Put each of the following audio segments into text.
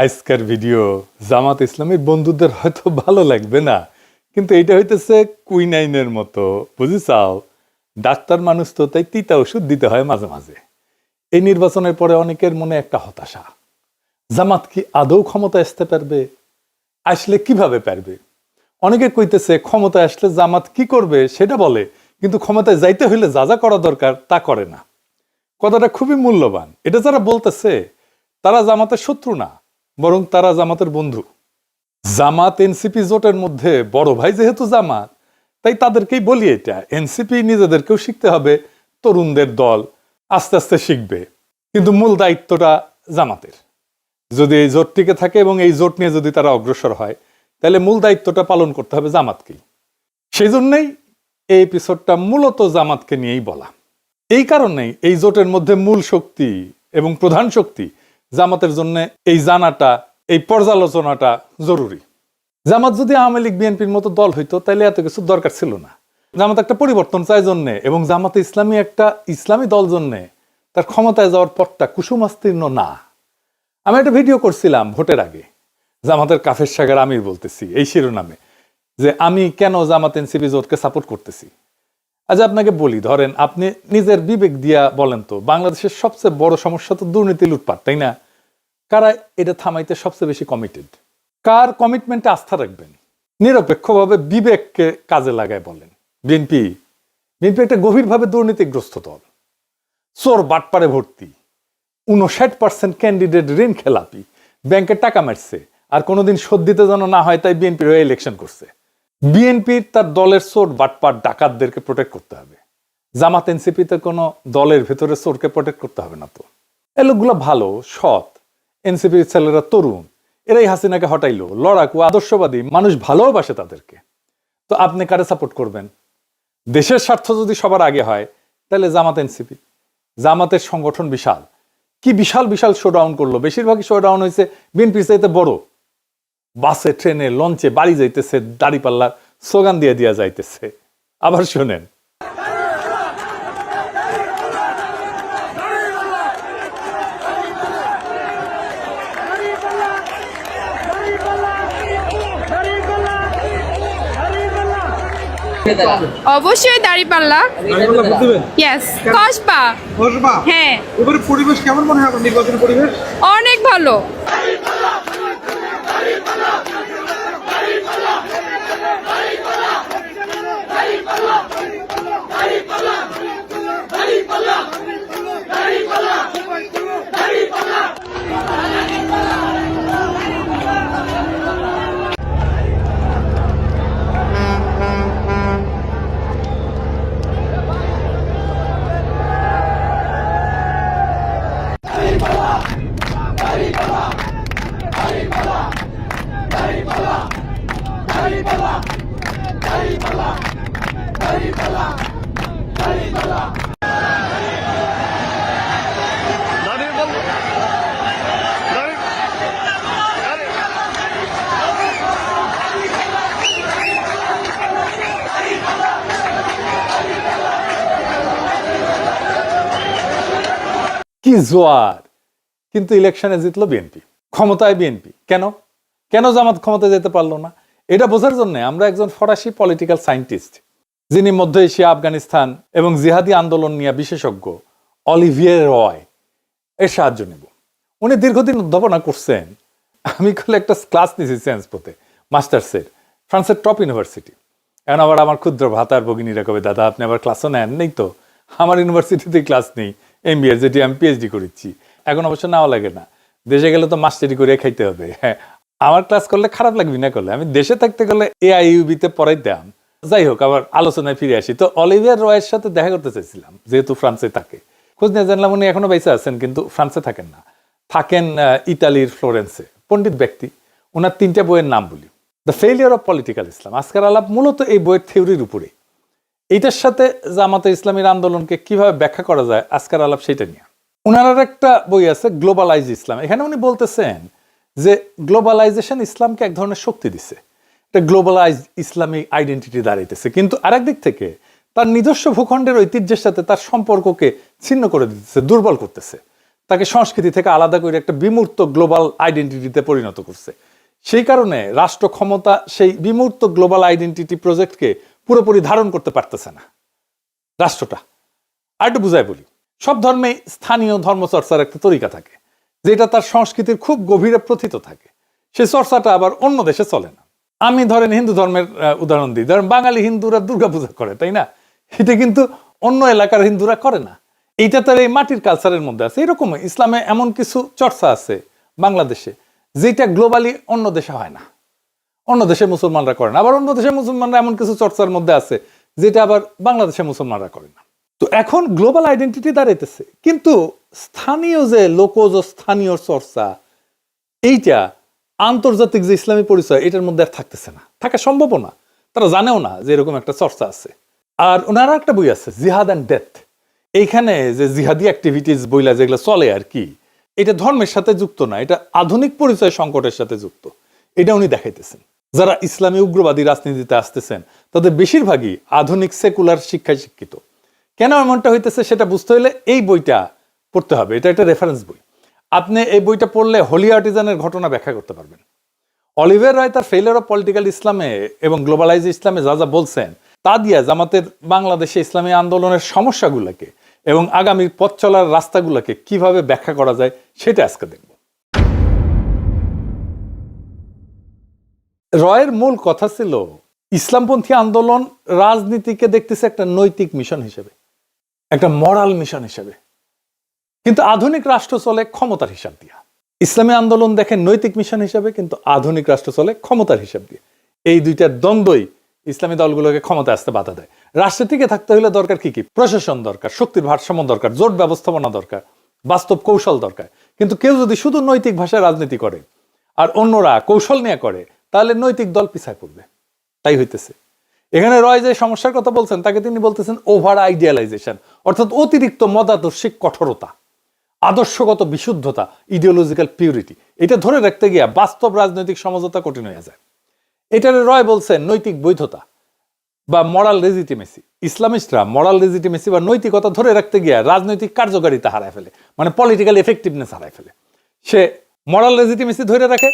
আজকের ভিডিও জামাত ইসলামের বন্ধুদের হয়তো ভালো লাগবে না। কিন্তু এটা হইতেছে কুইনাইনের মতো বুঝিসাও ডাক্তার মানুষ তো, তাই তিতা ওষুধ দিতে হয় মাঝে মাঝে। এই নির্বাচনের পরে অনেকের মনে একটা হতাশা। জামাত কি আদৌ ক্ষমতা আসতে পারবে? আসলে কীভাবে পারবে? অনেকে কইতেছে ক্ষমতা আসলে জামাত কি করবে, সেটা বলে। কিন্তু ক্ষমতায় যাইতে হইলে যা যা করা দরকার, তা করে না। কথাটা খুবই মূল্যবান। এটা যারা বলতেছে, তারা জামাতের শত্রু না। বরং তারা জামাতের বন্ধু। জামাত এনসিপি জোটের মধ্যে বড় ভাই যেহেতু জামাত, তাই তাদেরকেই বলি এটা, এনসিপি নিজেদেরকেও শিখতে হবে, তরুণদের দল আস্তে আস্তে শিখবে। কিন্তু মূল দায়িত্বটা জামাতের। যদি এই জোট টিকে থাকে এবং এই জোট নিয়ে যদি তারা অগ্রসর হয়, তাহলে মূল দায়িত্বটা পালন করতে হবে জামাতকেই। সেই জন্যই এই এপিসোডটা মূলত জামাতকে নিয়েই বলা। এই কারণেই এই জোটের মধ্যে মূল শক্তি এবং প্রধান শক্তি জামাতের জন্য এই জানাটা, এই পর্যালোচনাটা জরুরি। জামাত যদি আওয়ামী লীগ, বিএনপির মতো দল হইতো তাহলে এত কিছু দরকার ছিল না। জামাত একটা পরিবর্তন চায় জন্যে এবং জামাতে ইসলামী একটা ইসলামী দল জন্যে তার ক্ষমতায় যাওয়ার পথটা কুসুমাস্তীর্ণ না। আমি একটা ভিডিও করছিলাম ভোটের আগে। জামাতের কাফের সাগর আমির বলতেছি, এই শিরোনামে, যে আমি কেন জামাত এনসিপি জোটকে সাপোর্ট করতেছি? আচ্ছা আপনাকে বলি, ধরেন আপনি নিজের বিবেক দিয়া বলেন তো, বাংলাদেশের সবচেয়ে বড় সমস্যা তো দুর্নীতি, লুটপাট, তাই না? কারা এটা থামাইতে সবচেয়ে বেশি কমিটেড কার কমিটমেন্টে আস্থা রাখবেন? নিরপেক্ষভাবে বিবেককে কাজে লাগায় বলেন। বিএনপি বিএনপি একটা গভীরভাবে দুর্নীতিগ্রস্ত দল। চোর বাটপারে ভর্তি উনষাট পার্সেন্ট ক্যান্ডিডেট ঋণ খেলাপি, ব্যাংকে টাকা মারছে, আর কোনোদিন শোধ দিতে যেন না হয় তাই বিএনপির হয়ে ইলেকশন করছে। বিএনপির তার দলের চোর বাটপার ডাকাতদেরকে প্রোটেক্ট করতে হবে। জামাত এনসিপিতে কোনো দলের ভেতরে চোরকে প্রোটেক্ট করতে হবে না তো। এ লোকগুলো ভালো, সৎ। এনসিপির ছেলেরা তরুণ। এরাই হাসিনাকে হটাইলো। লড়াকু, আদর্শবাদী। মানুষ ভালোবাসে তাদেরকে। তো আপনি কারে সাপোর্ট করবেন? দেশের স্বার্থ যদি সবার আগে হয়, তাহলে জামাত এনসিপি। জামাতের সংগঠন বিশাল। কি বিশাল বিশাল শোডাউন করল? বেশিরভাগই শোডাউন হয়েছে বিএনপির চাইতে বড়। বাসে ট্রেনে লঞ্চে বাড়ি যাইতেছে দাড়িপাল্লার স্লোগান দিয়ে দিয়া যাইতেছে। আবার শোনেন। অবশ্যই দাঁড়িপাল্লা। ইয়েস কসবা। বসবা হ্যাঁ। এবারে পরিবেশ কেমন মনে হয় পরিবেশ? অনেক ভালো। কি জোয়ার। কিন্তু ইলেকশনে জিতলো বিএনপি। ক্ষমতায় বিএনপি। কেন? কেন জামাত ক্ষমতায় যেতে পারল না? এটা বোঝার জন্য আমরা একজন ফরাসি পলিটিক্যাল সায়েন্টিস্ট যিনি মধ্য এশিয়া, আফগানিস্তান এবং জিহাদি আন্দোলন নিয়ে বিশেষজ্ঞ, অলিভিয়ে রয়, এর সাহায্য নেব। উনি দীর্ঘদিন অধ্যাপনা করছেন। আমি কলে একটা ক্লাস নিয়েছি সায়েন্স পথে মাস্টার্সের ফ্রান্সের টপ ইউনিভার্সিটি এখন আবার আমার ক্ষুদ্র ভাতার ভগিনীরা কবে, দাদা, আপনি আবার ক্লাসও নেন নেই তো? আমার ইউনিভার্সিটিতে ক্লাস নেই। এম বি যেটি আমি পিএইচডি করেছি, এখন অবশ্য নাও লাগে না। দেশে গেলে তো মাস্টারি করে খাইতে হবে হ্যাঁ। আমার ক্লাস করলে খারাপ লাগবে না করলে। আমি দেশে থাকতে গেলে এআইইউবিতে পড়াইতাম। যাই হোক, আবার আলোচনায় ফিরে আসি। তো অলিভিয়ার রয়ের সাথে দেখা করতে চাইছিলাম, যেহেতু ফ্রান্সে থাকে। খোঁজ নিয়ে জানলাম উনি এখনও বেঁচে আছেন, কিন্তু ফ্রান্সে থাকেন না। থাকেন ইতালির ফ্লোরেন্সে। পণ্ডিত ব্যক্তি। ওনার তিনটা বইয়ের নাম বলি। The failure of political Islam আজকের আলাপ মূলত এই বইয়ের থিওরির উপরে এইটার সাথে জামাতে ইসলামীর আন্দোলনকে কীভাবে ব্যাখ্যা করা যায়, আজকের আলাপ সেটা নিয়ে। ওনার একটা বই আছে গ্লোবালাইজ ইসলাম এখানে উনি বলতেছেন যে গ্লোবালাইজেশন ইসলামকে এক ধরনের শক্তি দিছে। এটা গ্লোবালাইজ ইসলামিক আইডেন্টিটি দাঁড়াইতেছে। কিন্তু আরেক দিক থেকে, তার নিজস্ব ভূখণ্ডের ঐতিহ্যের সাথে তার সম্পর্ককে ছিন্ন করে দিতেছে, দুর্বল করতেছে। তাকে সংস্কৃতি থেকে আলাদা করে একটা বিমূর্ত গ্লোবাল আইডেন্টিটিতে পরিণত করছে। সেই কারণে রাষ্ট্র ক্ষমতা সেই বিমূর্ত গ্লোবাল আইডেন্টিটি প্রজেক্টকে পুরোপুরি ধারণ করতে পারতেছে না। রাষ্ট্রটা। আর একটু বুঝাই বলি। সব ধর্মে স্থানীয় ধর্মচর্চার একটা তরিকা থাকে, যেটা তার সংস্কৃতির খুব গভীরে প্রথিত থাকে। সেই চর্চাটা আবার অন্য দেশে চলে না। আমি ধরেন হিন্দু ধর্মের উদাহরণ দিই। ধরেন বাঙালি হিন্দুরা দুর্গাপূজা করে, তাই না? এটা কিন্তু অন্য এলাকার হিন্দুরা করে না। এইটা তার এই মাটির কালচারের মধ্যে আছে। এরকম ইসলামে এমন কিছু চর্চা আছে বাংলাদেশে, যেটা গ্লোবালি অন্য দেশে হয় না। অন্য দেশের মুসলমানরা করে না। আবার অন্য দেশের মুসলমানরা এমন কিছু চর্চার মধ্যে আছে, যেটা আবার বাংলাদেশের মুসলমানরা করে না। তো এখন গ্লোবাল আইডেন্টিটি দাঁড়াইতেছে। কিন্তু স্থানীয় যে লোকজ, স্থানীয় চর্চা, এইটা আন্তর্জাতিক যে ইসলামী পরিচয়, এটার মধ্যে আর থাকতেছে না। থাকা সম্ভব না। তারা জানেও না যে এরকম একটা চর্চা আছে। আর ওনারা একটা বই আছে, জিহাদ অ্যান্ড ডেথ। এইখানে যে জিহাদি অ্যাক্টিভিটিস বইলা যেগুলো চলে আর কি, এটা ধর্মের সাথে যুক্ত না, এটা আধুনিক পরিচয় সংকটের সাথে যুক্ত। এটা উনি দেখাইতেছেন। যারা ইসলামী উগ্রবাদী রাজনীতিতে আসতেছেন, তাদের বেশিরভাগই আধুনিক সেকুলার শিক্ষায় শিক্ষিত। কেন এমনটা হইতেছে সেটা বুঝতে হলে এই বইটা পড়তে হবে। এটা একটা রেফারেন্স বই। আপনি এই বইটা পড়লে হোলি আর্টিজানের ঘটনা ব্যাখ্যা করতে পারবেন। অলিভার রায় তার ফেইলার অফ পলিটিক্যাল ইসলামে এবং গ্লোবালাইজ ইসলামে যা যা বলছেন, তা দিয়ে জামাতের বাংলাদেশে ইসলামী আন্দোলনের সমস্যাগুলোকে এবং আগামী পথ চলার রাস্তাগুলোকে কীভাবে ব্যাখ্যা করা যায়, সেটা আজকে দেখব। রয়ের মূল কথা ছিল, ইসলামপন্থী আন্দোলন রাজনীতিকে দেখতেছে একটা নৈতিক মিশন হিসেবে, একটা মরাল মিশন হিসেবে। কিন্তু আধুনিক রাষ্ট্র চলে ক্ষমতার হিসাব দিয়া। ইসলামী আন্দোলন দেখে নৈতিক মিশন হিসেবে, কিন্তু আধুনিক রাষ্ট্র চলে ক্ষমতার হিসাব দিয়ে। এই দুইটার দ্বন্দ্বই ইসলামী দলগুলোকে ক্ষমতা আসতে বাধা দেয়। রাষ্ট্রের টিকে থাকতে হলে দরকার কি কি? প্রশাসন দরকার, শক্তির ভারসাম্য দরকার, জোট ব্যবস্থাপনা দরকার, বাস্তব কৌশল দরকার। কিন্তু কেউ যদি শুধু নৈতিক ভাষায় রাজনীতি করে, আর অন্যরা কৌশল নিয়ে করে তাহলে নৈতিক দল পিছায় পড়বে। তাই হইতেছে। এখানে রয় যে সমস্যার কথা বলছেন, তাকে তিনি বলতেছেন ওভার আইডিয়ালাইজেশন অর্থাৎ অতিরিক্ত মতাদর্শিক কঠোরতা, আদর্শগত বিশুদ্ধতা ইডিওলজিক্যাল পিউরিটি এটা ধরে রাখতে গিয়া বাস্তব রাজনৈতিক সমঝোতা কঠিন হয়ে যায়। এটার রয় বলছেন নৈতিক বৈধতা বা মরাল লেজিটিমেসি ইসলামিস্টরা মরাল লেজিটিমেসি বা নৈতিকতা ধরে রাখতে গিয়া রাজনৈতিক কার্যকারিতা হারায় ফেলে মানে পলিটিক্যাল এফেক্টিভনেস হারায় ফেলে। সে মরাল লেজিটিমেসি ধরে রাখে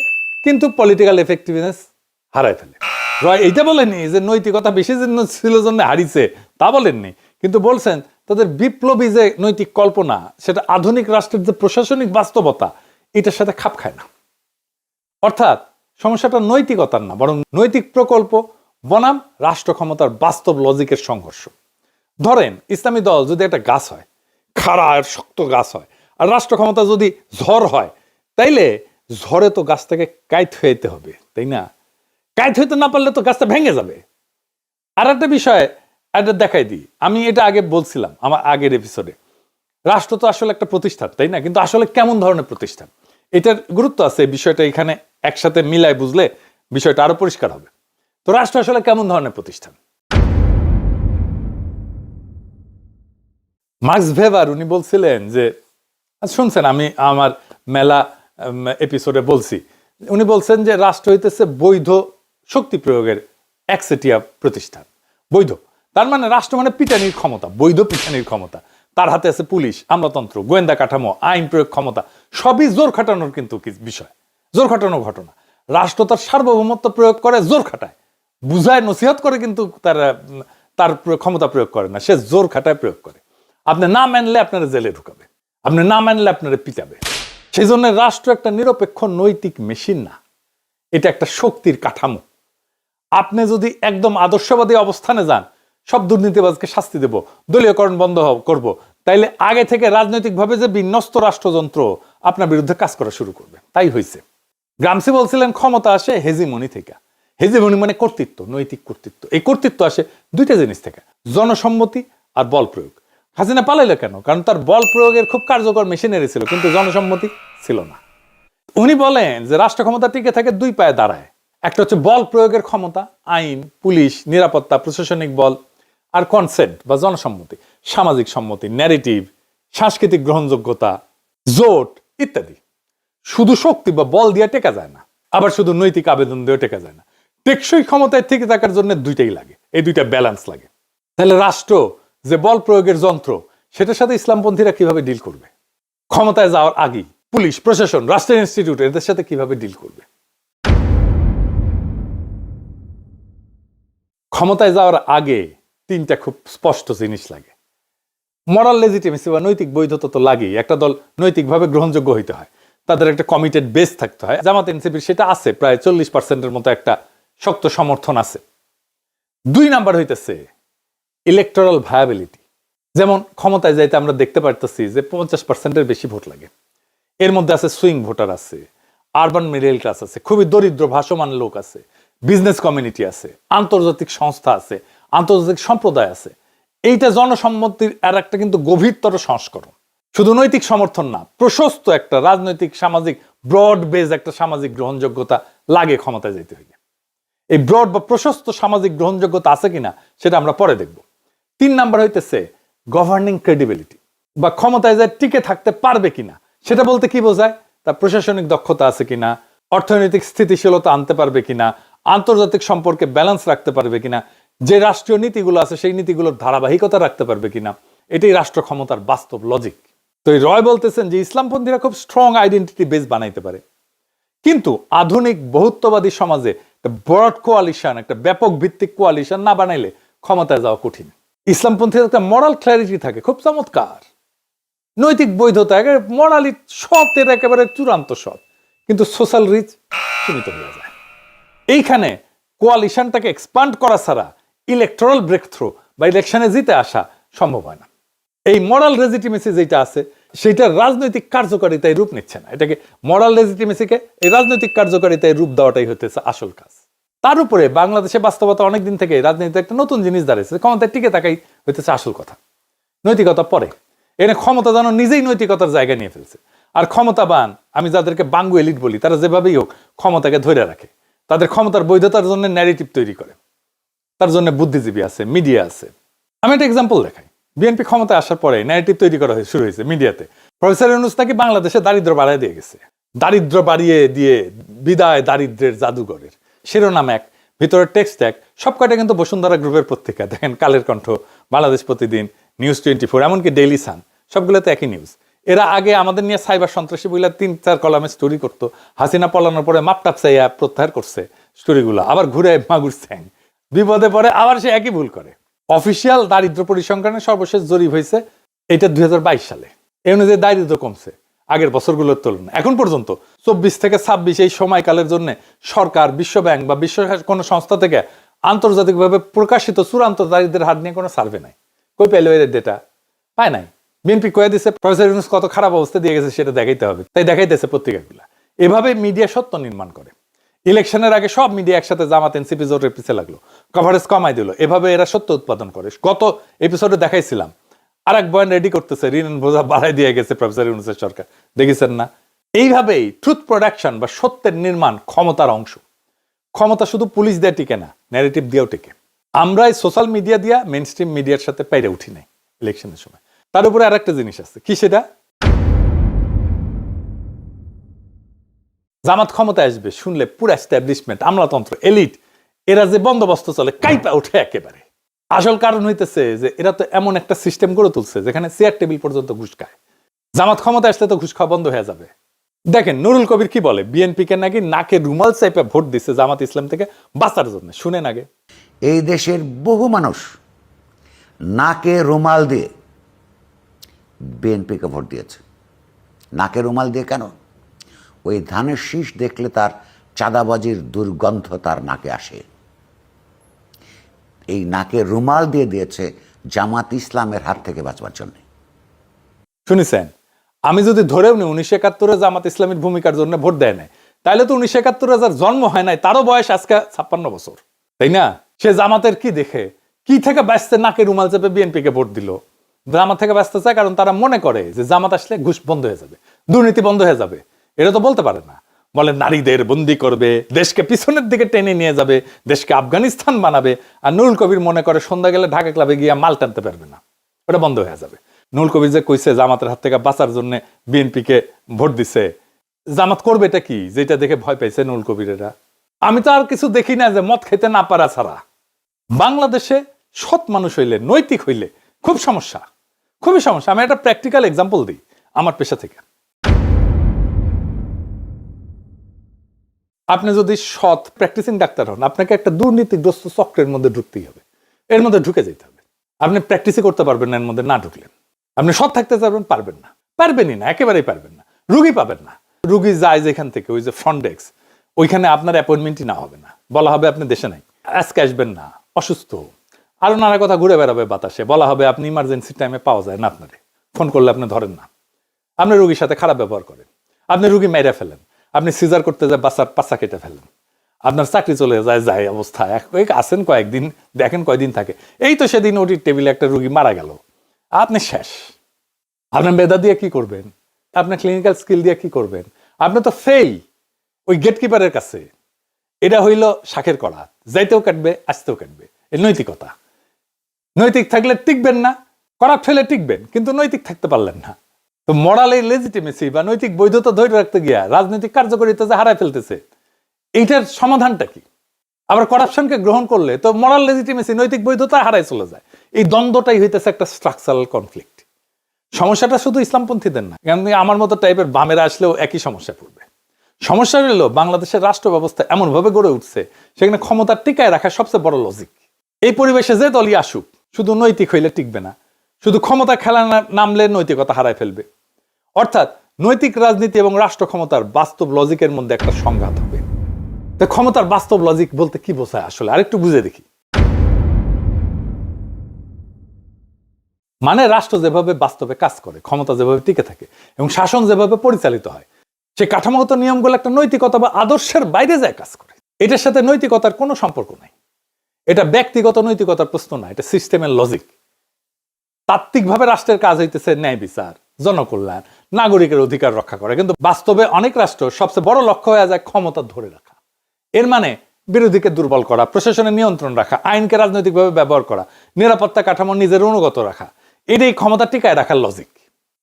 কিন্তু পলিটিক্যাল এফেক্টিভনেস হারায় ফেলে। রয়, এইটা বলেনি যে নৈতিকতা বেশি জন্য ছিল জন্য হারিছে তা বলেননি। কিন্তু বলছেন, তাদের বিপ্লবী যে নৈতিক কল্পনা, সেটা আধুনিক রাষ্ট্রের যে প্রশাসনিক বাস্তবতা, এটার সাথে খাপ খায় না। অর্থাৎ, সমস্যাটা নৈতিকতার না, বরং নৈতিক প্রকল্প, বনাম রাষ্ট্র ক্ষমতার বাস্তব লজিকের সংঘর্ষ। ধরেন, ইসলামী দল যদি একটা গাছ হয়, খাড়া আর শক্ত গাছ হয়, আর রাষ্ট্র ক্ষমতা যদি ঝড় হয়, তাইলে ঝড়ে তো গাছটাকে কাইত হইতে হবে তাই না? কাইত হইতে না পারলে তো গাছটা ভেঙে যাবে। আর একটা বিষয় এটা দেখাই দিই। আমি এটা আগে বলছিলাম আমার আগের এপিসোডে রাষ্ট্র তো আসলে একটা প্রতিষ্ঠান তাই না? কিন্তু আসলে কেমন ধরনের প্রতিষ্ঠান? এটার গুরুত্ব আছে বিষয়টা এখানে একসাথে মিলায় বুঝলে বিষয়টা আরও পরিষ্কার হবে। তো রাষ্ট্র আসলে কেমন ধরনের প্রতিষ্ঠান? মার্কস ভেবার উনি বলছিলেন যে আচ্ছা, শুনছেন আমি আমার মেলা এপিসোডে বলছি। উনি বলছেন যে রাষ্ট্র হইতেছে বৈধ শক্তি প্রয়োগের একচেটিয়া প্রতিষ্ঠান। বৈধ। তার মানে রাষ্ট্র মানে পিটানির ক্ষমতা, বৈধ পিটানির ক্ষমতা। তার হাতে আছে পুলিশ, আমলাতন্ত্র, গোয়েন্দা কাঠামো, আইন প্রয়োগ ক্ষমতা, সবই জোর খাটানোর কিন্তু বিষয়। জোর খাটানোর ঘটনা। রাষ্ট্র তার সার্বভৌমত্ব প্রয়োগ করে, জোর খাটায়। বুঝায়, নসিহত করে কিন্তু তার তার ক্ষমতা প্রয়োগ করে না। সে জোর খাটায় প্রয়োগ করে। আপনি না মানলে আপনারা জেলে ঢুকাবে। আপনি না মানলে আপনারা পিটাবে। সেই জন্য রাষ্ট্র একটা নিরপেক্ষ নৈতিক মেশিন না। এটা একটা শক্তির কাঠামো। আপনি যদি একদম আদর্শবাদী অবস্থানে যান, সব দুর্নীতিবাজকে শাস্তি দেব, দলীয়করণ বন্ধ করব। তাইলে আগে থেকে রাজনৈতিকভাবে যে বিন্যস্ত রাষ্ট্রযন্ত্র আপনার বিরুদ্ধে কাজ করা শুরু করবে। তাই হয়েছে গ্রামসি বলছিলেন, ক্ষমতা আসে হেজিমনি থেকে। হেজিমনি মানে কর্তৃত্ব, নৈতিক কর্তৃত্ব। এই কর্তৃত্ব আসে দুইটা জিনিস থেকে, জনসম্মতি আর বল প্রয়োগ। হাসিনা পালাইলো কেন? কারণ তার বল প্রয়োগের খুব কার্যকর মেশিনারি ছিল, কিন্তু জনসম্মতি ছিল না। উনি বলেন যে রাষ্ট্র ক্ষমতা টিকে থাকে দুই পায়ে দাঁড়ায়। একটা হচ্ছে বল প্রয়োগের ক্ষমতা, আইন, পুলিশ, নিরাপত্তা, প্রশাসনিক বল আর কনসেন্ট বা জনসম্মতি, সামাজিক সম্মতি ন্যারেটিভ সাংস্কৃতিক গ্রহণযোগ্যতা, জোট ইত্যাদি। শুধু শক্তি বা বল দিয়ে টেকা যায় না, আবার শুধু নৈতিক আবেদন দিয়ে টেকা যায় না। টেকসই ক্ষমতায় থেকে থাকার জন্য দুইটাই লাগে, এই দুইটা ব্যালেন্স লাগে। তাহলে রাষ্ট্র যে বল প্রয়োগের যন্ত্র, সেটার সাথে ইসলামপন্থীরা কীভাবে ডিল করবে? ক্ষমতায় যাওয়ার আগেই পুলিশ, প্রশাসন, রাষ্ট্রীয় ইনস্টিটিউট এদের সাথে কীভাবে ডিল করবে? ক্ষমতায় যাওয়ার আগে তিনটা খুব স্পষ্ট জিনিস লাগে। মরাল লেজিটিমেসি বা নৈতিক বৈধতা তো লাগেই। একটা দল নৈতিকভাবে গ্রহণযোগ্য হইতে হয়। তাদের একটা কমিটেড বেস থাকতে হয়। জামাত এনসিপির সেটা আছে, প্রায় চল্লিশ পার্সেন্টের মতো একটা শক্ত সমর্থন আছে। দুই নাম্বার হইতেছে ইলেকটোরাল ভায়াবিলিটি যেমন ক্ষমতায় যাইতে আমরা দেখতে পারতেছি যে পঞ্চাশ পার্সেন্টের বেশি ভোট লাগে। এর মধ্যে আছে সুইং ভোটার আছে আরবান মিডল ক্লাস আছে, খুবই দরিদ্র, ভাসমান লোক আছে বিজনেস কমিউনিটি আছে, আন্তর্জাতিক সংস্থা আছে, আন্তর্জাতিক সম্প্রদায় আছে। এইটা জনসম্মতির আর একটা কিন্তু গভীরতর সংস্করণ। শুধু নৈতিক সমর্থন না, প্রশস্ত একটা রাজনৈতিক, সামাজিক ব্রড বেজ একটা সামাজিক গ্রহণযোগ্যতা লাগে ক্ষমতায় যেতে হইলে। এই ব্রড বা প্রশস্ত সামাজিক গ্রহণযোগ্যতা আছে কিনা, সেটা আমরা পরে দেখব। তিন নাম্বার হইতেছে গভর্নিং ক্রেডিবিলিটি বা ক্ষমতায় যায় টিকে থাকতে পারবে কিনা, সেটা বলতে কি বোঝায়? তার প্রশাসনিক দক্ষতা আছে কিনা, অর্থনৈতিক স্থিতিশীলতা আনতে পারবে কিনা, আন্তর্জাতিক সম্পর্কে ব্যালেন্স রাখতে পারবে কিনা, যে রাষ্ট্রীয় নীতিগুলো আছে সেই নীতিগুলোর ধারাবাহিকতা রাখতে পারবে কিনা, এটাই রাষ্ট্র ক্ষমতার বাস্তব লজিক তো এই রয় বলতেছেন যে ইসলামপন্থীরা খুব স্ট্রং আইডেন্টিটি বেস বানাইতে পারে। কিন্তু আধুনিক বহুত্ববাদী সমাজে একটা ব্রড কোয়ালিশন একটা ব্যাপক ভিত্তিক কোয়ালিশন না বানাইলে ক্ষমতায় যাওয়া কঠিন। ইসলামপন্থী একটা মরাল ক্ল্যারিটি থাকে, খুব চমৎকার। নৈতিক বৈধতা মরালি সতের একেবারে চূড়ান্ত সৎ। কিন্তু সোশ্যাল রিচ সীমিত হয়ে যায়। এইখানে কোয়ালিশনটাকে এক্সপান্ড করা ছাড়া ইলেকট্রাল ব্রেক থ্রু বা ইলেকশনে জিতে আসা সম্ভব হয় না। এই মরাল রেজিটিমেসি যেটা আছে, সেটা রাজনৈতিক কার্যকারিতায় রূপ নিচ্ছে না। এটাকে মরাল রেজিটিমেসিকে এই রাজনৈতিক কার্যকারিতায় রূপ দেওয়াটাই হতেছে আসল কাজ। তার উপরে বাংলাদেশে বাস্তবতা অনেকদিন থেকে রাজনীতিতে একটা নতুন জিনিস দাঁড়িয়েছে ক্ষমতায় টিকে থাকাই হইতেছে আসল কথা। নৈতিকতা পরে। এনে ক্ষমতা যেন নিজেই নৈতিকতার জায়গা নিয়ে ফেলছে। আর ক্ষমতাবান, আমি যাদেরকে বাঙ্গু এলিট বলি, তারা যেভাবেই হোক ক্ষমতাকে ধরে রাখে। তাদের ক্ষমতার বৈধতার জন্য ন্যারেটিভ তৈরি করে। তার জন্য বুদ্ধিজীবী আছে মিডিয়া আছে। আমি একটা এক্সাম্পল দেখাই। বিএনপি ক্ষমতায় আসার পরে ন্যারেটিভ তৈরি করা শুরু হয়েছে মিডিয়াতে প্রফেসর ইউনুস নাকি বাংলাদেশে দারিদ্র বাড়ায় দিয়ে গেছে। দারিদ্র বাড়িয়ে দিয়ে বিদায় দারিদ্রের জাদুঘরের। শিরোনাম এক, ভিতরের টেক্সট এক সব কয়টা কিন্তু বসুন্ধরা গ্রুপের পত্রিকা। দেখেন, Kaler Kantho, Bangladesh Pratidin news twenty four এমনকি ডেইলি সান সবগুলোতে একই নিউজ এরা আগে আমাদের নিয়ে সাইবার সন্ত্রাসী বইলা তিন, চার কলামে স্টোরি করতো। হাসিনা পলানোর পরে মাপটাপ চাইয়া প্রত্যাহার করছে স্টোরিগুলো আবার ঘুরে মাগুর স্যাং। বিপদে পড়ে আবার সে একই ভুল করে। অফিসিয়াল দারিদ্র পরিসংখ্যানে সর্বশেষ জরিপ হয়েছে এটা দুই হাজার বাইশ সালে। এই অনুযায়ী দারিদ্র কমছে। আগের বছরগুলোর তুলনায়। এখন পর্যন্ত চব্বিশ থেকে ছাব্বিশ এই সময়কালের জন্য সরকার বিশ্ব ব্যাংক বা বিশ্ব কোনো সংস্থা থেকে আন্তর্জাতিকভাবে প্রকাশিত চূড়ান্ত দারিদ্রের হার নিয়ে কোনো সার্ভে নাই। কই পেল এর ডেটা পায় নাই। বিএনপি কয়ে দিচ্ছে প্রফেসর ইউনুস কত খারাপ অবস্থা দিয়ে গেছে, সেটা দেখাইতে হবে। তাই দেখাইতেছে পত্রিকাগুলা। এভাবে মিডিয়া সত্য নির্মাণ করে। ইলেকশনের আগে সব মিডিয়া একসাথে জামাত, এনসিপি জোটের পিছে লাগল। কভারেজ কমাই দিল। এভাবে এরা সত্য উৎপাদন করে। গত এপিসোডে দেখাইছিলাম আর এক বয়ান রেডি করতেছে, ঋণ বোঝা বাড়াই দিয়ে গেছে প্রফেসর ইউনুসের সরকার। দেখেছেন না? এইভাবেই ট্রুথ প্রোডাকশন বা সত্যের নির্মাণ ক্ষমতার অংশ। ক্ষমতা শুধু পুলিশ দিয়ে টিকে না ন্যারেটিভ দিয়েও টিকে। আমরা এই সোশ্যাল মিডিয়া দিয়া মেন স্ট্রিম মিডিয়ার সাথে পাইরে উঠি নাই ইলেকশনের সময়। তার উপরে আর একটা জিনিস আছে। কি সেটা? জামাত ক্ষমতা আসবে, শুনলে পুরো এস্টাবলিশমেন্ট আমলাতন্ত্র এলিট এরা যে বন্দোবস্ত চলে, কাইপা ওঠে একেবারে। আসল কারণ হইতেছে যে এরা তো এমন একটা সিস্টেম গড়ে তুলছে যেখানে চেয়ার টেবিল পর্যন্ত ঘুষ খায়। জামাত ক্ষমতা আসলে তো ঘুষ খাওয়া বন্ধ হয়ে যাবে। দেখেন, নুরুল কবির কি বলে? বিএনপি কে নাকি নাকে রুমাল চাইপে ভোট দিচ্ছে জামাত ইসলাম থেকে বাঁচার জন্য। শুনে আগে। এই দেশের বহু মানুষ নাকে রুমাল দিয়ে বিএনপিকে ভোট দিয়েছে। নাকে রুমাল দিয়ে কেন? ওই ধানের শীষ দেখলে তার চাঁদাবাজির দুর্গন্ধ তার নাকে আসে। এই নাকে রুমাল দিয়ে দিয়েছে জামাত ইসলামের হাত থেকে বাঁচবার জন্য। শুনেছেন, আমি যদি ধরেও নি উনিশশো একাত্তরে জামাত ইসলামের ভূমিকার জন্য ভোট দেয় নাই তাহলে তো উনিশশো একাত্তরে যার জন্ম হয় নাই, তারও বয়স আজকে ছাপ্পান্ন বছর। তাই না? সে জামাতের কি দেখে? কি থেকে ব্যস্ত নাকে রুমাল চেপে বিএনপি কে ভোট দিল? জামাত থেকে ব্যস্ত চায় কারণ তারা মনে করে যে জামাত আসলে ঘুষ বন্ধ হয়ে যাবে, দুর্নীতি বন্ধ হয়ে যাবে। এটা তো বলতে পারে না। বলে নারীদের বন্দি করবে, দেশকে পিছনের দিকে টেনে নিয়ে যাবে, দেশকে আফগানিস্তান বানাবে। আর নুরুল কবির মনে করে, সন্ধ্যা গেলে ঢাকা ক্লাবে গিয়ে মাল টানতে পারবে না। ওটা বন্ধ হয়ে যাবে। নুরুল কবির যে কইছে, জামাতের হাত থেকে বাঁচার জন্য বিএনপি কে ভোট দিছে, জামাত করবে এটা কি? যেটা দেখে ভয় পাইছে নুরুল কবিরেরা আমি তো আর কিছু দেখি না যে মদ খেতে না পারা ছাড়া। বাংলাদেশে সৎ মানুষ হইলে, নৈতিক হইলে খুব সমস্যা। খুবই সমস্যা। আমি একটা প্র্যাকটিক্যাল এক্সাম্পল দিই আমার পেশা থেকে। আপনি যদি সৎ প্র্যাকটিসিং ডাক্তার হন, আপনাকে একটা দুর্নীতিগ্রস্ত চক্রের মধ্যে ঢুকতেই হবে। এর মধ্যে ঢুকে যেতে হবে। আপনি প্র্যাকটিসই করতে পারবেন না, এর মধ্যে না ঢুকলেন। আপনি সৎ থাকতে পারবেন পারবেন না। পারবেনই না, একেবারেই পারবেন না। রুগী পাবেন না। রুগী যায় যেখান থেকে, ওই যে ফ্রন্ট ডেস্ক ওইখানে আপনার অ্যাপয়েন্টমেন্টই না হবে না। বলা হবে আপনি দেশে নাই। আজকে আসবেন না, অসুস্থ। আরও নানা কথা ঘুরে বেড়াবে বাতাসে। বলা হবে আপনি ইমার্জেন্সি টাইমে পাওয়া যায় না আপনারে। ফোন করলে আপনি ধরেন না। আপনি রুগীর সাথে খারাপ ব্যবহার করেন। আপনি রুগী মেরে ফেলেন। আপনি সিজার করতে যায় বাচ্চার পাশা কেটে ফেলেন। আপনার চাকরি চলে যায় যায় অবস্থা। এক- এই আসেন কয়েকদিন, দেখেন কয়দিন থাকে। এই তো সেদিন ওটির টেবিলে একটা রুগী মারা গেল। আপনি শেষ। আপনার মেধা দিয়ে কি করবেন? আপনার ক্লিনিক্যাল স্কিল দিয়ে কি করবেন? আপনি তো ফেল ওই গেটকিপারের কাছে। এটা হইল শাখের কড়া যাইতেও কাটবে, আসতেও কাটবে। এ নৈতিকতা। নৈতিক থাকলে টিকবেন না, করাপ্ট হলে টিকবেন, কিন্তু নৈতিক থাকতে পারলেন না। তো মরালের লেজিটিমেসি বা নৈতিক বৈধতা ধরে রাখতে গিয়া রাজনৈতিক কার্যকারিতা যে হারায় ফেলতেছে, এইটার সমাধানটা কি? আবার করাপশনকে গ্রহণ করলে তো মরাল লেজিটিমেসি নৈতিক বৈধতা হারায় চলে যায়। এই দ্বন্দ্বটাই হইতেছে একটা স্ট্রাকচারাল কনফ্লিক্ট সমস্যাটা শুধু ইসলামপন্থীদের না আমার মতো টাইপের বামেরা আসলেও একই সমস্যা পড়বে। সমস্যা হলো বাংলাদেশের রাষ্ট্র ব্যবস্থা এমনভাবে গড়ে উঠছে, সেখানে ক্ষমতা টিকায় রাখা সবচেয়ে বড় লজিক এই পরিবেশে যে দলই আসুক, শুধু নৈতিক হইলে টিকবে না, শুধু ক্ষমতা খেলা নামলে নৈতিকতা হারায় ফেলবে। অর্থাৎ নৈতিক রাজনীতি এবং রাষ্ট্র ক্ষমতার বাস্তব লজিকের মধ্যে একটা সংঘাত হবে। তো ক্ষমতার বাস্তব লজিক বলতে কি বোঝায় আসলে? আরেকটু বুঝে দেখি। মানে রাষ্ট্র যেভাবে বাস্তবে কাজ করে, ক্ষমতা যেভাবে টিকে থাকে এবং শাসন যেভাবে পরিচালিত হয়, সে কাঠামোগত নিয়মগুলো একটা নৈতিকতা বা আদর্শের বাইরে যায় কাজ করে। এটার সাথে নৈতিকতার কোনো সম্পর্ক নাই। এটা ব্যক্তিগত নৈতিকতার প্রশ্ন না, এটা সিস্টেমের লজিক। তাত্ত্বিকভাবে রাষ্ট্রের কাজ হইতেছে ন্যায় বিচার। জনকল্যাণ, নাগরিকের অধিকার রক্ষা করে। কিন্তু বাস্তবে অনেক রাষ্ট্র সবচেয়ে বড় লক্ষ্য হয়ে যায় ক্ষমতা ধরে রাখা। এর মানে বিরোধীকে দুর্বল করা প্রশাসনের নিয়ন্ত্রণ রাখা, আইনকে রাজনৈতিকভাবে ব্যবহার করা, নিরাপত্তা কাঠামো নিজের অনুগত রাখা। এটাই ক্ষমতা টিকায় রাখার লজিক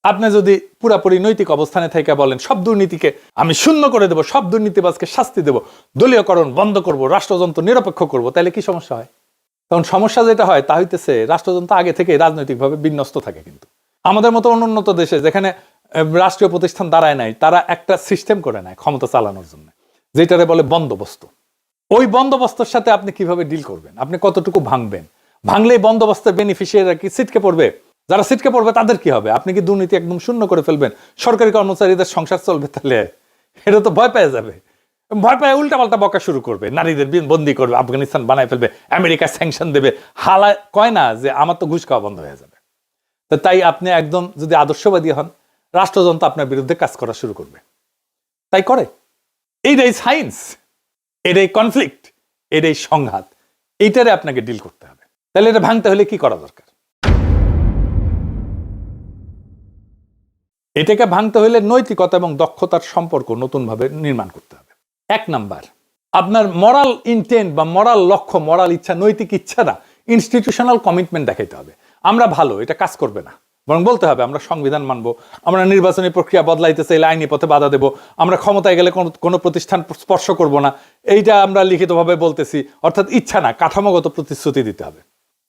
আপনি যদি পুরাপুরি নৈতিক অবস্থানে থেকে বলেন, সব দুর্নীতিকে আমি শূন্য করে দেব, সব দুর্নীতিবাজকে শাস্তি দেব, দলীয়করণ বন্ধ করব, রাষ্ট্রযন্ত্র নিরপেক্ষ করব, তাহলে কি সমস্যা হয়? তখন সমস্যা যেটা হয়, তা হইতেছে রাষ্ট্রযন্ত্র আগে থেকে রাজনৈতিকভাবে বিন্যস্ত থাকে কিন্তু। আমাদের মতো অনুন্নত দেশে যেখানে রাষ্ট্রীয় প্রতিষ্ঠান দাঁড়ায় নাই, তারা একটা সিস্টেম করে নেয় ক্ষমতা চালানোর জন্য, যেটারে বলে বন্দোবস্ত। ওই বন্দোবস্তের সাথে আপনি কীভাবে ডিল করবেন? আপনি কতটুকু ভাঙবেন? ভাঙলে বন্দোবস্তের বেনিফিশিয়ারিরা কি সিটকে পড়বে? যারা সিটকে পড়বে, তাদের কি হবে? আপনি কি দুর্নীতি একদম শূন্য করে ফেলবেন? সরকারি কর্মচারীদের সংসার চলবে তাহলে? এটা তো ভয় পেয়ে যাবে। ভয় পেয়ে উল্টাপাল্টা বকা শুরু করবে। নারীদের বিন- বন্দি করবে, আফগানিস্তান বানায় ফেলবে আমেরিকা স্যাংশন দেবে। হালা কয় না যে, আমার তো ঘুষ খাওয়া বন্ধ হয়ে যাবে। তো তাই আপনি একদম যদি আদর্শবাদী হন, রাষ্ট্রযন্ত্র আপনার বিরুদ্ধে কাজ করা শুরু করবে। তাই করে। এইটাই সায়েন্স এটাই কনফ্লিক্ট এটাই সংঘাত, এইটারে আপনাকে ডিল করতে হবে। তাহলে এটা ভাঙতে হলে কি করা দরকার? এটাকে ভাঙতে হলে নৈতিকতা এবং দক্ষতার সম্পর্ক নতুনভাবে নির্মাণ করতে হবে। এক নাম্বার, আপনার মরাল ইন্টেন্ট বা মরাল লক্ষ্য মরাল ইচ্ছা, নৈতিক ইচ্ছাটা ইনস্টিটিউশনাল কমিটমেন্ট দেখাইতে হবে। আমরা ভালো, এটা কাজ করবে না। বরং বলতে হবে, আমরা সংবিধান মানবো, আমরা নির্বাচনী প্রক্রিয়া বদলাইতে চাইলে আইনি পথে বাধা দেব, আমরা ক্ষমতায় গেলে কোনো কোনো প্রতিষ্ঠান স্পর্শ করব না। এইটা আমরা লিখিতভাবে বলতেছি, অর্থাৎ ইচ্ছা না, কাঠামোগত প্রতিশ্রুতি দিতে হবে।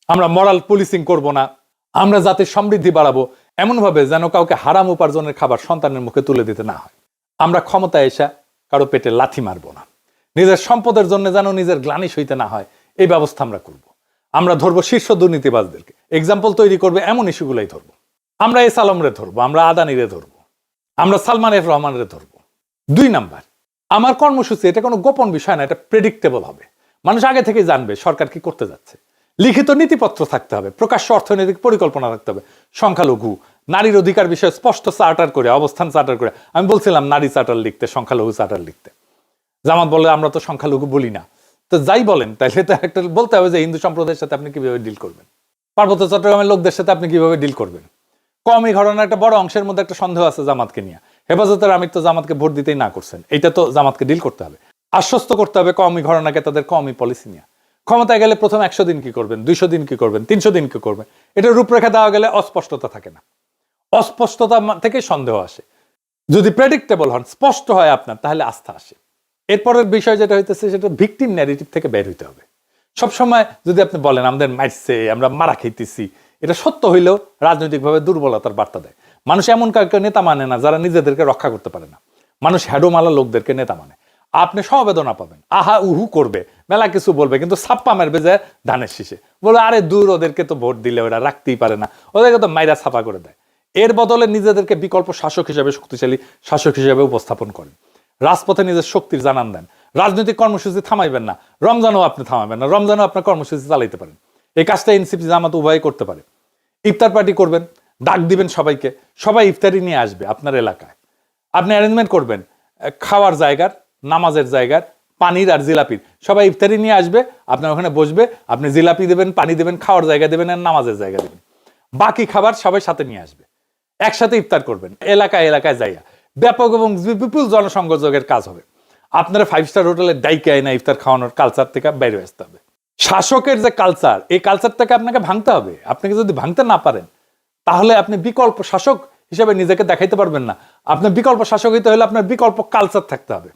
আমরা মরাল পুলিশিং করব না, আমরা জাতির সমৃদ্ধি বাড়াবো, এমনভাবে যেন কাউকে হারাম উপার্জনের খাবার সন্তানের মুখে তুলে দিতে না হয়। আমরা ক্ষমতায় এসে কারও পেটে লাথি মারবো না। নিজের সম্পদের জন্য যেন নিজের গ্লানিশ হইতে না হয়, এই ব্যবস্থা আমরা করব। আমরা ধরবো শীর্ষ দুর্নীতিবাজদেরকে। এক্সাম্পল তৈরি করবে, এমন ইস্যুগুলাই ধরবো। আমরা এস আলমরে ধরবো, আমরা আদানিরে ধরবো, আমরা সালমান এফ রহমানের ধরবো। দুই নাম্বার, আমার কর্মসূচি, এটা কোনো গোপন বিষয় না, এটা প্রেডিক্টেবল হবে। মানুষ আগে থেকে জানবে, সরকার কি করতে যাচ্ছে। লিখিত নীতিপত্র থাকতে হবে, প্রকাশ্য অর্থনৈতিক পরিকল্পনা থাকতে হবে। সংখ্যালঘু, নারীর অধিকার বিষয়ে স্পষ্ট চার্টার করে, অবস্থান চার্টার করে। আমি বলছিলাম নারী চার্টার লিখতে, সংখ্যালঘু চার্টার লিখতে। জামাত বলে আমরা তো সংখ্যালঘু বলি না। তো যাই বলেন তাহলে তো একটা বলতে হবে যে হিন্দু সম্প্রদায়ের সাথে আপনি কীভাবে ডিল করবেন? পার্বত্য চট্টগ্রামের লোকদের সাথে আপনি কীভাবে ডিল করবেন? কমই ঘটনার একটা বড় অংশের মধ্যে একটা সন্দেহ আছে জামাতকে নিয়ে। হেফাজতের আমির তো জামাতকে ভোট দিতেই না করছেন। এটা তো জামাতকে ডিল করতে হবে। আশ্বস্ত করতে হবে কমই ঘটনাকে তাদের কমই পলিসি নিয়ে। ক্ষমতায় গেলে প্রথম একশো দিন কি করবেন, দুইশো দিন কি করবেন, তিনশো দিন কি করবেন? এটা রূপরেখা দেওয়া গেলে অস্পষ্টতা থাকে না। অস্পষ্টতা থেকে সন্দেহ আসে। যদি প্রেডিক্টেবল হন, স্পষ্ট হয় আপনার, তাহলে আস্থা আসে। এরপরের বিষয় যেটা হইতেছে, সেটা ভিকটিম ন্যারেটিভ থেকে বের হইতে হবে। সবসময় যদি আপনি বলেন, আমাদের মারছে, আমরা মারা খাইতেছি, এটা সত্য হইলেও রাজনৈতিকভাবে দুর্বলতার বার্তা দেয়। মানুষ এমন কাউকে নেতা মানে না যারা নিজেদেরকে রক্ষা করতে পারে না। মানুষ হ্যাডোমালা লোকদেরকে নেতা মানে। আপনি সমবেদনা পাবেন, আহা, উহু করবে। মেলা কিছু বলবে, কিন্তু ছাপ্পা মারবে যে ধানের শীষে। বলে, আরে দূর, ওদেরকে তো ভোট দিলে ওরা রাখতেই পারে না। ওদেরকে তো মাইরা ছাপা করে দেয়। এর বদলে নিজেদেরকে বিকল্প শাসক হিসেবে শক্তিশালী শাসক হিসেবে উপস্থাপন করেন। রাজপথে নিজের শক্তির জানান দেন। রাজনৈতিক কর্মসূচি থামাইবেন না। রমজানও আপনি থামাবেন না। রমজানও আপনার কর্মসূচি চালাইতে পারেন। এই কাজটা এনসিপি জামাত উভয় করতে পারে। ইফতার পার্টি করবেন, ডাক দিবেন সবাইকে। সবাই ইফতারি নিয়ে আসবে আপনার এলাকায়। আপনি অ্যারেঞ্জমেন্ট করবেন খাওয়ার জায়গার, নামাজের জায়গার, পানির আর জিলাপির। সবাই ইফতারি নিয়ে আসবে, আপনার ওখানে বসবে, আপনি জিলাপি দেবেন, পানি দেবেন, খাওয়ার জায়গা দেবেন আর নামাজের জায়গা দেবেন। বাকি খাবার সবাই সাথে নিয়ে আসবে। একসাথে ইফতার করবেন, এলাকায় এলাকায় যাইয়া। ব্যাপক এবং বিপুল জনসংযোগের কাজ হবে। আপনারা ফাইভ স্টার হোটেলে ডাইকে আয় না ইফতার খাওয়ানোর কালচার থেকে বাইরে আসতে হবে। শাসকের যে কালচার এই কালচারটাকে আপনাকে ভাঙতে হবে। আপনাকে যদি ভাঙতে না পারেন, তাহলে আপনি বিকল্প শাসক হিসেবে নিজেকে দেখাইতে পারবেন না। আপনার বিকল্প শাসক হইতে হলে আপনার বিকল্প কালচার থাকতে হবে।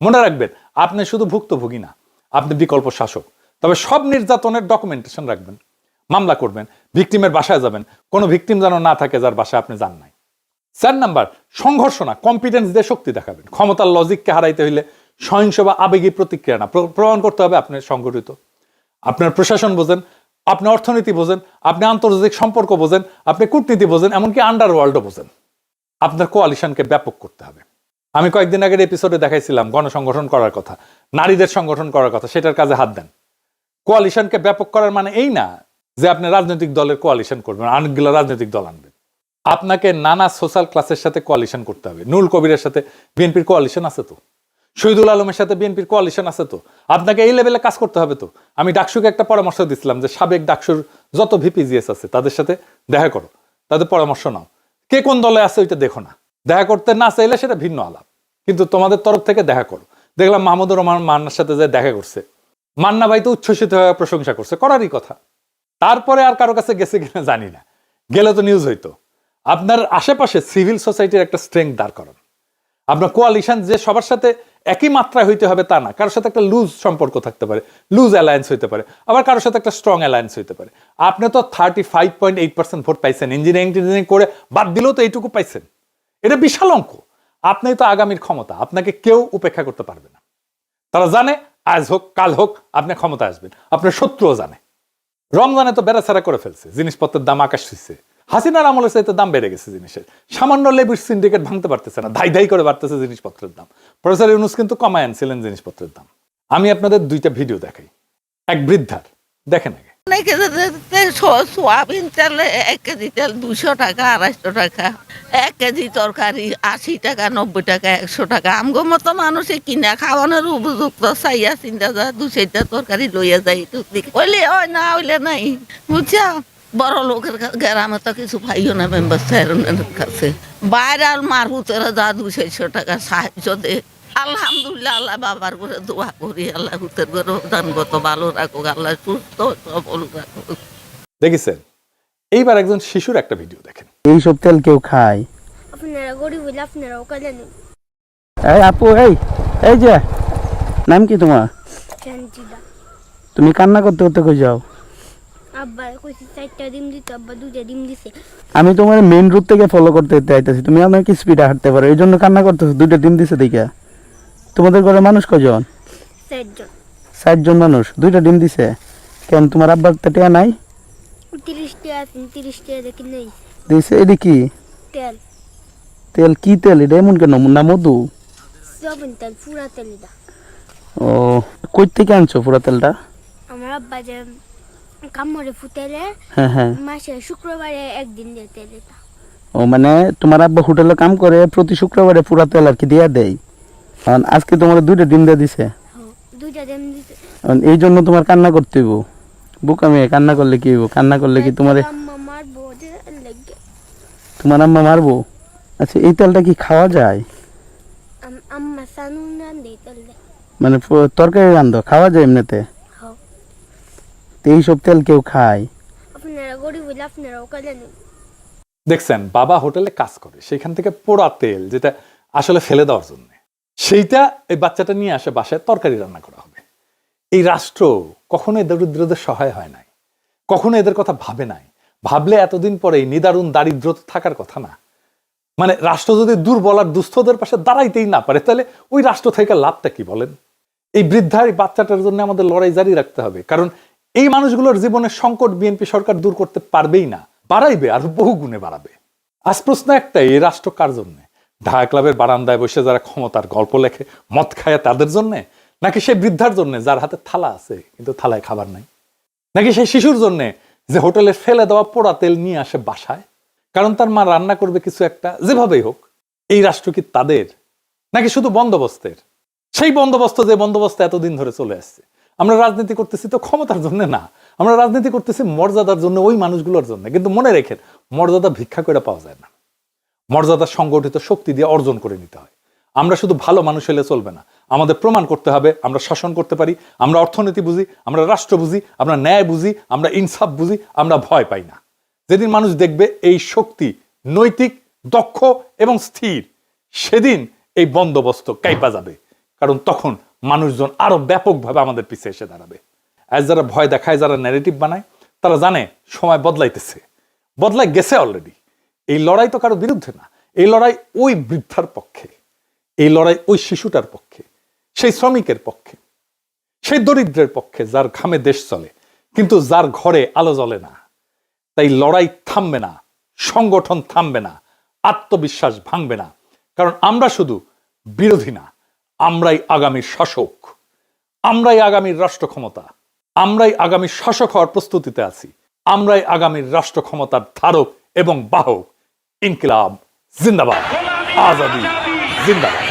মনে রাখবেন, আপনি শুধু ভুক্তভোগী না, আপনি বিকল্প শাসক। তবে সব নির্যাতনের ডকুমেন্টেশন রাখবেন, মামলা করবেন ভিকটিমের বাসায় যাবেন। কোনো ভিকটিম যেন না থাকে যার বাসায় আপনি যান নাই। চার নাম্বার সংঘর্ষ না কম্পিটেন্স দিয়ে শক্তি দেখাবেন। ক্ষমতার লজিককে হারাইতে হইলে সহিংস বা আবেগী প্রতিক্রিয়া না প্রমাণ করতে হবে আপনি সংগঠিত। আপনার প্রশাসন বোঝেন, আপনি অর্থনীতি বোঝেন, আপনি আন্তর্জাতিক সম্পর্ক বোঝেন, আপনি কূটনীতি বোঝেন, এমনকি আন্ডারওয়ার্ল্ডও বোঝেন। আপনার কোয়ালিশনকে ব্যাপক করতে হবে। আমি কয়েকদিন আগের এপিসোডে দেখাইছিলাম গণসংগঠন করার কথা, নারীদের সংগঠন করার কথা, সেটার কাজে হাত দেন। কোয়ালিশনকে ব্যাপক করার মানে এই না যে আপনি রাজনৈতিক দলের কোয়ালিশন করবেন অনেকগুলো রাজনৈতিক দল আনবেন আপনাকে নানা সোশ্যাল ক্লাসের সাথে কোয়ালিশন করতে হবে। নুল কবিরের সাথে বিএনপির কোয়ালিশন আছে তো? শহীদুল আলমের সাথে বিএনপির কোয়ালিশন আছে তো? আপনাকে এই লেভেলে কাজ করতে হবে তো? আমি ডাকসুকে একটা পরামর্শ দিচ্ছিলাম যে সাবেক ডাকসুর যত ভিপিজিএস আছে, তাদের সাথে দেখা করো। তাদের পরামর্শ নাও। কে কোন দলে আছে ওইটা দেখো না। দেখা করতে না চাইলে সেটা ভিন্ন আলাপ। কিন্তু তোমাদের তরফ থেকে দেখা করো। দেখলাম মাহমুদুর রহমান মান্নার সাথে যে দেখা করছে। মান্না ভাই তো উচ্ছ্বসিত হয়ে প্রশংসা করছে। করারই কথা। তারপরে আর কারও কাছে গেছে কিনা জানি না। গেলে তো নিউজ হইতো। আপনার আশেপাশে সিভিল সোসাইটির একটা স্ট্রেংথ দাঁড় করান। আপনার কোয়ালিশন যে সবার সাথে একই মাত্রায় হইতে হবে তা না। কারোর সাথে একটা লুজ সম্পর্ক থাকতে পারে লুজ অ্যালায়েন্স হইতে পারে, আবার কারোর সাথে একটা স্ট্রং অ্যালায়েন্স হইতে পারে। আপনি তো thirty five point eight percent vote পাইছেন ইঞ্জিনিয়ারিং টিঞ্জিনিয়ারিং করে বাদ দিলেও তো এইটুকু পাইছেন। এটা বিশাল অঙ্ক। আপনি তো আগামীর ক্ষমতা, আপনাকে কেউ উপেক্ষা করতে পারবে না। তারা জানে, আজ হোক, কাল হোক, আপনি ক্ষমতা আসবেন। আপনার শত্রুও জানে। রমজানে তো বেড়াছাড়া করে ফেলছে, জিনিসপত্রের দাম আকাশ ছুঁইছে। হাসিনার আমলে চাইতে দাম বেড়ে গেছে জিনিসের। সামান্য লেবুর সিন্ডিকেট ভাঙতে পারতেছে না ধাই ধাই করে বাড়তেছে জিনিসপত্রের দাম। প্রফেসর ইউনুস কিন্তু কমায় আনছিলেন জিনিসপত্রের দাম। আমি আপনাদের দুইটা ভিডিও দেখাই। এক বৃদ্ধার, দেখেন আগে। সোয়াবিন তেল এক কেজি তেল দুশো টাকা, আড়াইশো টাকা। এক কেজি তরকারি আশি টাকা, নব্বই টাকা, একশো টাকা। আমগো মতো মানুষে কিনা খাওয়ানোর উপযুক্ত চাইয়া চিন্তা যা দু তরকারি লইয়া যাই হইলে হয় না, হইলে নাই। বুঝছা? বড় লোকের গ্রামে তো কিছু পাইও না মেম্বার কাছে। বাইরে আর মারহুতেরা যা দু চারশো টাকা সাহায্য দে। আলহামদুলিল্লাহ আল্লাহ বাবার করে দোয়া করি আল্লাহ হুতের করে দানগত ভালো রাখুক আল্লাহ সুস্থ সবল রাখুক। দেখেছেন? এইবার একজন শিশুর একটা ভিডিও দেখেন। এই সব তেল কেউ খায়? আপনারা গরিব হইলে আপনারাও কালে নেন। এই আপু এই এই যে নাম কি তোমার? তুমি কান্না করতে করতে কই যাও? আব্বা কইছি চারটা ডিম দিত আব্বা দুইটা ডিম দিছে। আমি তোমার মেইন রুট থেকে ফলো করতে চাইতেছি তুমি অনেক স্পিডে হাঁটতে পারো? এই জন্য কান্না করতেছো দুইটা ডিম দিছে দেখা। তোমাদের ঘরে মানুষ কজন চারজন। মানুষ দুইটা ডিম দিছে। কেন তোমার আব্বার তো টেয়া নাই? আছে দেখি নেই। দিছে এটা কি? তেল। তেল কি তেল? এটা এমন কেন? না মধু? সবিন তেল পুরা তেল এটা। ও কই থেকে আনছো পুরা তেলটা? আমার আব্বা যে কামড়ে ফুটাইলে হ্যাঁ হ্যাঁ। মাসে শুক্রবারে একদিন ও মানে তোমার আব্বা হোটেলে কাম করে প্রতি শুক্রবারে পুরা তেল আর কি দিয়া দেয়। কারণ আজকে তোমার দুইটা ডিম দিয়ে দিছে। দুইটা ডিম দিছে। এই জন্য তোমার কান্না করতে হইব। বুক আমি কান্না করলে কি হইব? কান্না করলে কি তোমার তোমার আম্মা মারবো? আচ্ছা এই তেলটা কি খাওয়া যায়? মানে তরকারি রান্ধো খাওয়া যায় এমনিতে? তো এইসব তেল কেউ খায়। দেখছেন বাবা হোটেলে কাজ করে সেখান থেকে পোড়া তেল যেটা আসলে ফেলে দেওয়ার জন্য। সেইটা এই বাচ্চাটা নিয়ে আসে বাসায় তরকারি রান্না করা হবে। এই রাষ্ট্র কখনো দরিদ্রদের সহায় হয় নাই কখনো এদের কথা ভাবে নাই। ভাবলে এতদিন পরে নিদারুণ দারিদ্রতা থাকার কথা না। মানে রাষ্ট্র যদি দুর্বল আর দুস্থদের পাশে দাঁড়াইতেই না পারে তাহলে ওই রাষ্ট্র থেকে লাভটা কি বলেন? এই বৃদ্ধার এই বাচ্চাটার জন্য আমাদের লড়াই জারি রাখতে হবে কারণ এই মানুষগুলোর জীবনের সংকট বিএনপি সরকার দূর করতে পারবেই না, বাড়াইবে আর বহু গুণে বাড়াবে। আজ প্রশ্ন একটাই, এই রাষ্ট্র কার জন্যে? ঢাকা ক্লাবের বারান্দায় বসে যারা ক্ষমতার গল্প লেখে, মদ খায় তাদের জন্যে? নাকি সেই বৃদ্ধার জন্য যার হাতে থালা আছে, কিন্তু থালায় খাবার নাই? নাকি সেই শিশুর জন্য যে হোটেলে ফেলে দেওয়া পোড়া তেল নিয়ে আসে বাসায়? কারণ তার মা রান্না করবে কিছু একটা, যেভাবেই হোক, এই রাষ্ট্র কি তাদের? নাকি শুধু বন্দোবস্তের? সেই বন্দোবস্ত যে বন্দোবস্ত এতদিন ধরে চলে আসছে আমরা রাজনীতি করতেছি তো ক্ষমতার জন্য না। আমরা রাজনীতি করতেছি মর্যাদার জন্য, ওই মানুষগুলোর জন্য। কিন্তু মনে রেখেন, মর্যাদা ভিক্ষা করে পাওয়া যায় না। মর্যাদা সংগঠিত শক্তি দিয়ে অর্জন করে নিতে হয়। আমরা শুধু ভালো মানুষ হলে চলবে না। আমাদের প্রমাণ করতে হবে, আমরা শাসন করতে পারি, আমরা অর্থনীতি বুঝি, আমরা রাষ্ট্র বুঝি, আমরা ন্যায় বুঝি, আমরা ইনসাফ বুঝি, আমরা ভয় পাই না। যেদিন মানুষ দেখবে এই শক্তি নৈতিক, দক্ষ এবং স্থির, সেদিন এই বন্দোবস্ত কাইপা যাবে। কারণ তখন মানুষজন আরও ব্যাপকভাবে আমাদের পিছিয়ে এসে দাঁড়াবে। আজ যারা ভয় দেখায়, যারা ন্যারেটিভ বানায়, তারা জানে সময় বদলাইতেছে। বদলাই গেছে অলরেডি এই লড়াই তো কারও বিরুদ্ধে না। এই লড়াই ওই বৃদ্ধার পক্ষে। এই লড়াই ওই শিশুটার পক্ষে। সেই শ্রমিকের পক্ষে। সেই দরিদ্রের পক্ষে যার ঘামে দেশ চলে। কিন্তু যার ঘরে আলো জ্বলে না। তাই লড়াই থামবে না। সংগঠন থামবে না। আত্মবিশ্বাস ভাঙবে না। কারণ আমরা শুধু বিরোধী না। আমরাই আগামীর শাসক। আমরাই আগামীর রাষ্ট্র ক্ষমতা আমরাই আগামী শাসক হওয়ার প্রস্তুতিতে আছি। আমরাই আগামীর রাষ্ট্র ক্ষমতার ধারক এবং বাহক। ইনকিলাব, জিন্দাবাদ। আজাদি, জিন্দাবাদ।